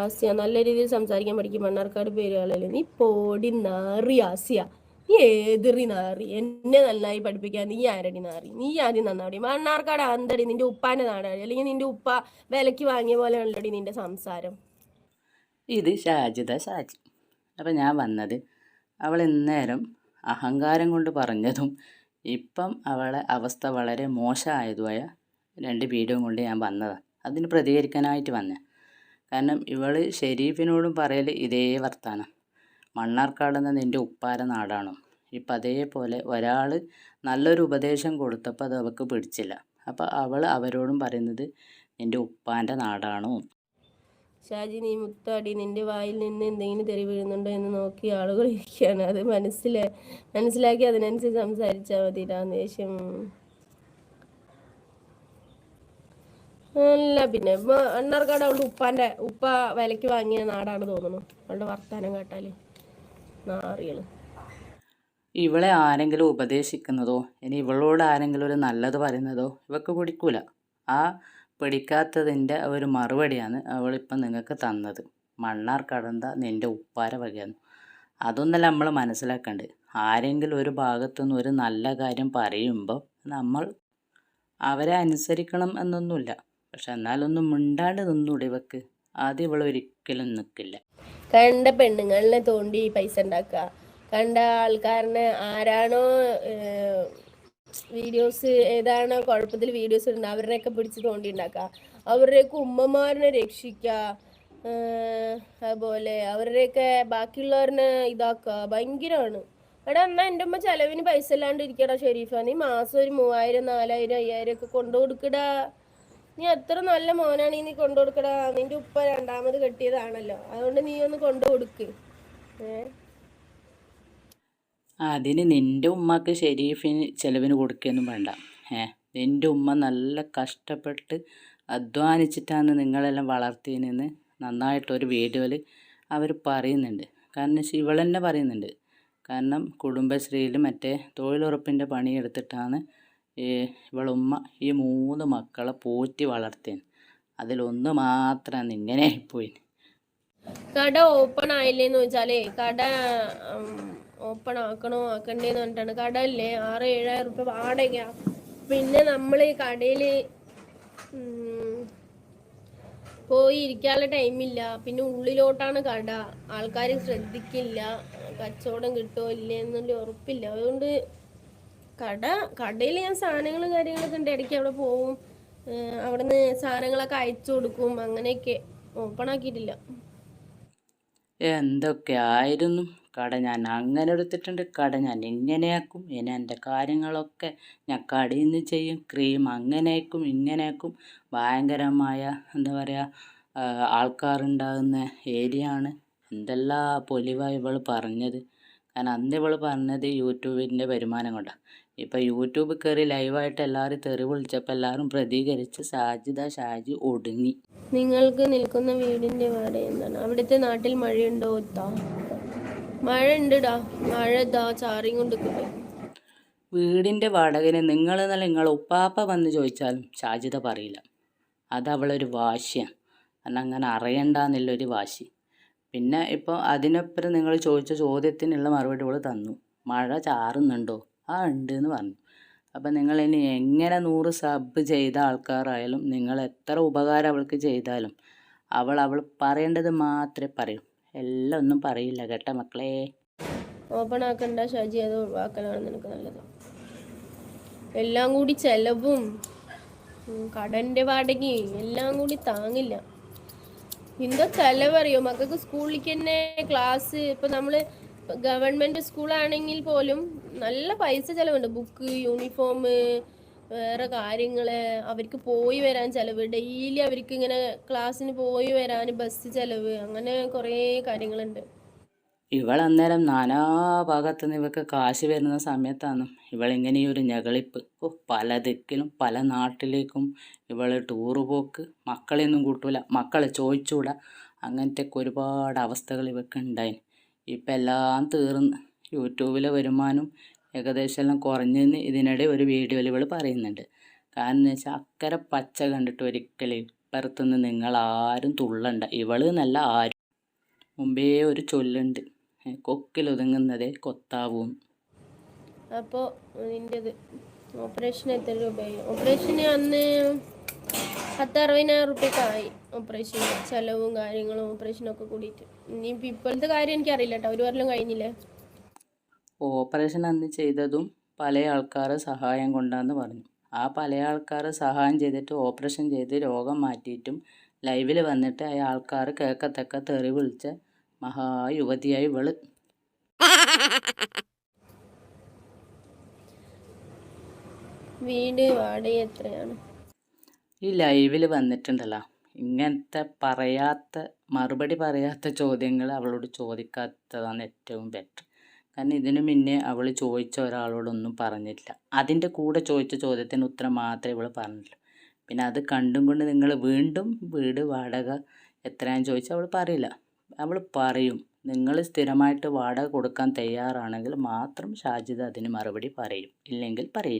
ആസ്യ നല്ല രീതിയിൽ സംസാരിക്കാൻ പഠിക്കും. മണ്ണാർക്കാട് പേരുകളല്ലേ നീ പോടി നാറി ആസ്യ. നീ ഏതറി നാറി? എന്നെ നന്നായി പഠിപ്പിക്കാൻ നീ ആരടി നാറി? നീ ആദ്യം നന്നാടി മണ്ണാർക്കാട് അന്തടി നിന്റെ ഉപ്പാന്റെ നാടാടി. അല്ലെങ്കിൽ നിന്റെ ഉപ്പ വിലക്ക് വാങ്ങിയ പോലെ ഉള്ളടി നിന്റെ സംസാരം. ഇത് ഷാജിത ഷാജി. അപ്പം ഞാൻ വന്നത് അവൾ ഇന്നേരം അഹങ്കാരം കൊണ്ട് പറഞ്ഞതും ഇപ്പം അവളെ അവസ്ഥ വളരെ മോശമായതുമായ രണ്ട് വീഡിയോ കൊണ്ട് ഞാൻ വന്നതാണ് അതിന് പ്രതികരിക്കാനായിട്ട് വന്നേ. കാരണം ഇവൾ ഷെരീഫിനോടും പറയൽ ഇതേ വർത്താനം. മണ്ണാർക്കാടെന്ന നിന്റെ ഉപ്പാര നാടാണോ? ഇപ്പം അതേപോലെ ഒരാൾ നല്ലൊരു ഉപദേശം കൊടുത്തപ്പോൾ അത് അവൾക്ക് പിടിച്ചില്ല. അപ്പോൾ അവൾ അവരോടും പറയുന്നത് നിന്റെ ഉപ്പാന്റെ നാടാണോ? ഷാജി നീ മുത്താടി നിന്റെ വായിൽ നിന്ന് എന്തെങ്കിലും തെറി വീഴുന്നുണ്ടോ എന്ന് നോക്കി ആളുകൾ ഇരിക്കുകയാണ്. അത് മനസ്സിലെ മനസ്സിലാക്കി അതിനനുസരിച്ച് സംസാരിച്ചാൽ മതി ദേഷ്യം. അല്ല പിന്നെ എണ്ണർക്കാട് അവളുടെ ഉപ്പാന്റെ ഉപ്പ വിലക്ക് വാങ്ങിയ നാടാണ് തോന്നുന്നു. അവളുടെ വർത്താനം കേട്ടാൽ. നാറികൾ. ഇവളെ ആരെങ്കിലും ഉപദേശിക്കുന്നതോ ഇനി ഇവളോട് ആരെങ്കിലും ഒരു നല്ലത് പറയുന്നതോ ഇവക്ക് പിടിക്കൂല. ആ പിടിക്കാത്തതിന്റെ ഒരു മറുപടിയാണ് അവളിപ്പം നിങ്ങൾക്ക് തന്നത്. മണ്ണാർ കടന്ത നിന്റെ ഉപ്പാര വകയാണ് അതൊന്നല്ല നമ്മൾ മനസ്സിലാക്കേണ്ടത് ആരെങ്കിലും ഒരു ഭാഗത്തുനിന്ന് ഒരു നല്ല കാര്യം പറയുമ്പോൾ നമ്മൾ അവരെ അനുസരിക്കണം എന്നൊന്നുമില്ല. പക്ഷെ എന്നാലൊന്നും മിണ്ടാണ്ട് നിന്നൂടെ ഇവക്ക്. ആദ്യം ഇവളെ ഒരിക്കലും നിൽക്കില്ല കണ്ട പെണ്ണുങ്ങളിനെ തോണ്ടി പൈസ ഉണ്ടാക്കുക. കണ്ട ആൾക്കാരനെ ആരാണോ വീഡിയോസ് ഏതാണോ കുഴപ്പത്തിൽ വീഡിയോസ് ഇടുന്നത് അവരുടെയൊക്കെ പിടിച്ച് തോണ്ടി ഉണ്ടാക്കുക. അവരുടെയൊക്കെ ഉമ്മമാരനെ രക്ഷിക്കുക. അതുപോലെ അവരുടെയൊക്കെ ബാക്കിയുള്ളവരനെ ഇതാക്കുക. ഭയങ്കരമാണ്. എടാ എന്നാ എന്റെ ഉമ്മ ചെലവിന് പൈസ ഇല്ലാണ്ട് ഇരിക്കടാ ഷെരീഫ. നീ മാസം ഒരു മൂവായിരം നാലായിരം അയ്യായിരം ഒക്കെ കൊണ്ടു കൊടുക്കടാ നീ എത്ര നല്ല മോനാണ് നീ കൊണ്ടു കൊടുക്കടാ നിന്റെ ഉപ്പ രണ്ടാമത് കെട്ടിയതാണല്ലോ. അതുകൊണ്ട് നീ ഒന്ന് കൊണ്ടു കൊടുക്ക് അതിന് നിന്റെ ഉമ്മക്ക് ഷെരീഫിന് ചിലവിന് കൊടുക്കുകയൊന്നും വേണ്ട. ഏ നിന്റെ ഉമ്മ നല്ല കഷ്ടപ്പെട്ട് അധ്വാനിച്ചിട്ടാണ് നിങ്ങളെല്ലാം വളർത്തിയതെന്ന് നന്നായിട്ടൊരു വീഡിയോയിൽ അവർ പറയുന്നുണ്ട്. കാരണം ഇവൾ തന്നെ പറയുന്നുണ്ട്. കാരണം കുടുംബശ്രീയിൽ മറ്റേ തൊഴിലുറപ്പിന്റെ പണിയെടുത്തിട്ടാണ് ഇവളുമ്മ ഈ മൂന്ന് മക്കളെ പോറ്റി വളർത്തേന്. അതിലൊന്ന് മാത്രമാണ് ഇങ്ങനെ ആയിപ്പോയി കട ഓപ്പൺ ആയില്ലേന്ന് വെച്ചാലേ കട ഓപ്പൺ ആക്കണോ ആക്കണ്ടേന്ന് പറഞ്ഞിട്ടാണ്. കട അല്ലേ ആറ് ഏഴായിരം റുപ്യ വാടക പിന്നെ നമ്മൾ ഈ കടയിൽ പോയി ഇരിക്കാനുള്ള ടൈമില്ല പിന്നെ ഉള്ളിലോട്ടാണ് കട. ആൾക്കാർ ശ്രദ്ധിക്കില്ല. കച്ചവടം കിട്ടുമോ ഇല്ലേ എന്നുള്ള ഉറപ്പില്ല. അതുകൊണ്ട് കട കടയിൽ ഞാൻ സാധനങ്ങളും കാര്യങ്ങളൊക്കെ ഉണ്ട്. ഇടയ്ക്ക് അവിടെ പോവും. അവിടുന്ന് സാധനങ്ങളൊക്കെ അയച്ചു കൊടുക്കും. അങ്ങനെയൊക്കെ ഓപ്പൺ ആക്കിയിട്ടില്ല. എന്തൊക്കെ ആയിരുന്നു? കട ഞാൻ അങ്ങനെ എടുത്തിട്ടുണ്ട്. കട ഞാൻ ഇങ്ങനെയാക്കും. ഇനി എന്റെ കാര്യങ്ങളൊക്കെ ഞാൻ കടയിൽ നിന്ന് ചെയ്യും. ക്രീം അങ്ങനെയാക്കും ഇങ്ങനെയാക്കും. ഭയങ്കരമായ എന്താ പറയുക ആൾക്കാരുണ്ടാകുന്ന ഏരിയ ആണ്. എന്തെല്ലാം പൊലിവാണ് ഇവൾ പറഞ്ഞത്. കാരണം അന്ന് ഇവൾ പറഞ്ഞത് യൂട്യൂബിന്റെ വരുമാനം കൊണ്ടാണ് ഇപ്പം യൂട്യൂബ് കയറി ലൈവായിട്ട് എല്ലാവരും തെറി വിളിച്ചപ്പോൾ എല്ലാവരും പ്രതികരിച്ച് സാജിദ ഷാജി ഒടുങ്ങി. നിങ്ങൾക്ക് നിൽക്കുന്ന വീടിന്റെ വാടക എന്താണ്? അവിടുത്തെ നാട്ടിൽ മഴയുണ്ടോ ഇത്താ മഴ ഉണ്ടാ മഴ ഇതാ ചാറിയും കൊണ്ട്. വീടിന്റെ വാടകന് നിങ്ങൾ എന്നല്ല നിങ്ങൾ ഉപ്പാപ്പ വന്ന് ചോദിച്ചാലും ഷാജിത പറയില്ല. അത് അവളൊരു വാശിയാണ് കാരണം അങ്ങനെ അറിയണ്ടെന്നുള്ളൊരു വാശി. പിന്നെ ഇപ്പോൾ അതിനപ്പുറം നിങ്ങൾ ചോദിച്ച ചോദ്യത്തിനുള്ള മറുപടി അവൾ തന്നു. മഴ ചാറുന്നുണ്ടോ? ആ ഉണ്ട് എന്ന് പറഞ്ഞു. അപ്പം നിങ്ങൾ ഇനി എങ്ങനെ നൂറ് സബ് ചെയ്ത ആൾക്കാരായാലും നിങ്ങൾ എത്ര ഉപകാരം അവൾക്ക് ചെയ്താലും അവൾ അവൾ പറയേണ്ടത് മാത്രമേ പറയൂ. എല്ലാം ഒന്നും പറയില്ല കേട്ട മക്കളെ. ഓപ്പൺ ആക്കണ്ട ഷാജി അത് ഒഴിവാക്കലാണ് നിനക്ക് നല്ലത്. എല്ലാം കൂടി ചെലവും കടന്റെ വാടകയും എല്ലാം കൂടി താങ്ങില്ല. എന്താ ചെലവറിയോ? മക്കൾക്ക് സ്കൂളിലേക്ക് തന്നെ ക്ലാസ് ഇപ്പൊ നമ്മൾ ഗവൺമെന്റ് സ്കൂളാണെങ്കിൽ പോലും നല്ല പൈസ ചിലവുണ്ട്. ബുക്ക് യൂണിഫോം വേറെ കാര്യങ്ങൾ അവർക്ക് പോയി വരാൻ ചിലവ്. ഡെയിലി അവർക്ക് ഇങ്ങനെ ക്ലാസ്സിന് പോയി വരാൻ ബസ് ചിലവ്. അങ്ങനെ കുറേ കാര്യങ്ങളുണ്ട്. ഇവൾ അന്നേരം നാനാ ഭാഗത്തു നിന്ന് ഇവൾക്ക് കാശ് വരുന്ന സമയത്താണ് ഇവളിങ്ങനെ ഒരു ഞകളിപ്പ് ഓ പല ദിക്കിലും പല നാട്ടിലേക്കും ഇവൾ ടൂറ് പോക്ക്. മക്കളെയൊന്നും കൂട്ടൂല. മക്കളെ ചോദിച്ചൂടാ. അങ്ങനത്തെ ഒക്കെ ഒരുപാട് അവസ്ഥകൾ ഇവൾക്ക് ഉണ്ടായി ഇപ്പം എല്ലാം തീർന്ന്. യൂട്യൂബിലെ വരുമാനം ഏകദേശം എല്ലാം കുറഞ്ഞെന്ന് ഇതിനിടെ ഒരു വീഡിയോയിൽ ഇവൾ പറയുന്നുണ്ട്. കാരണം എന്ന് വെച്ചാൽ അക്കരെ പച്ച കണ്ടിട്ട് ഒരിക്കലും ഇപ്പുറത്തുനിന്ന് നിങ്ങൾ ആരും തുള്ളണ്ട. ഇവൾ നല്ല ആരും. മുമ്പേ ഒരു ചൊല്ലുണ്ട്. കൊക്കിലൊതുങ്ങുന്നതേ കൊത്താവും അപ്പോൾ നിന്റെത് ഓപ്പറേഷൻ എത്ര രൂപയായി? ഓപ്പറേഷന് അന്ന് പത്ത് അറുപതിനായിരം റുപ്യക്കായി ഓപ്പറേഷൻ ചെലവും കാര്യങ്ങളും ഓപ്പറേഷനൊക്കെ കൂടിയിട്ട്. ഇനിയിപ്പോൾ ഇപ്പോഴത്തെ കാര്യം എനിക്കറിയില്ല കേട്ടോ. ഒരു കൊല്ലം കഴിഞ്ഞില്ലേ? ഓപ്പറേഷൻ അന്ന് ചെയ്തതും പല ആൾക്കാരെ സഹായം കൊണ്ടാന്ന് പറഞ്ഞു. ആ പല ആൾക്കാരെ സഹായം ചെയ്തിട്ട് ഓപ്പറേഷൻ ചെയ്ത് രോഗം മാറ്റിയിട്ടും ലൈവിൽ വന്നിട്ട് ആ ആൾക്കാർ കേൾക്കത്തക്ക തെറി വിളിച്ച മഹായുവതിയായി ഇവൾ. വീട് വാടക എത്രയാണ്? ഈ ലൈവിൽ വന്നിട്ടുണ്ടല്ലോ. ഇങ്ങനത്തെ പറയാത്ത മറുപടി പറയാത്ത ചോദ്യങ്ങൾ അവളോട് ചോദിക്കാത്തതാണ് ഏറ്റവും ബെറ്റർ കാരണം ഇതിനു മുന്നേ അവൾ ചോദിച്ച ഒരാളോടൊന്നും പറഞ്ഞിട്ടില്ല. അതിന്റെ കൂടെ ചോദിച്ച ചോദ്യത്തിന് ഉത്തരം മാത്രമേ ഇവൾ പറഞ്ഞിട്ടുള്ളൂ. പിന്നെ അത് കണ്ടും കൊണ്ട് നിങ്ങൾ വീണ്ടും വീട് വാടക എത്രയാന്ന് ചോദിച്ചാൽ അവൾ പറയില്ല. അവൾ പറയും നിങ്ങൾ സ്ഥിരമായിട്ട് വാടക കൊടുക്കാൻ തയ്യാറാണെങ്കിൽ മാത്രം ഷാജിദ് അതിന് മറുപടി പറയും. ഇല്ലെങ്കിൽ പറയില്ല.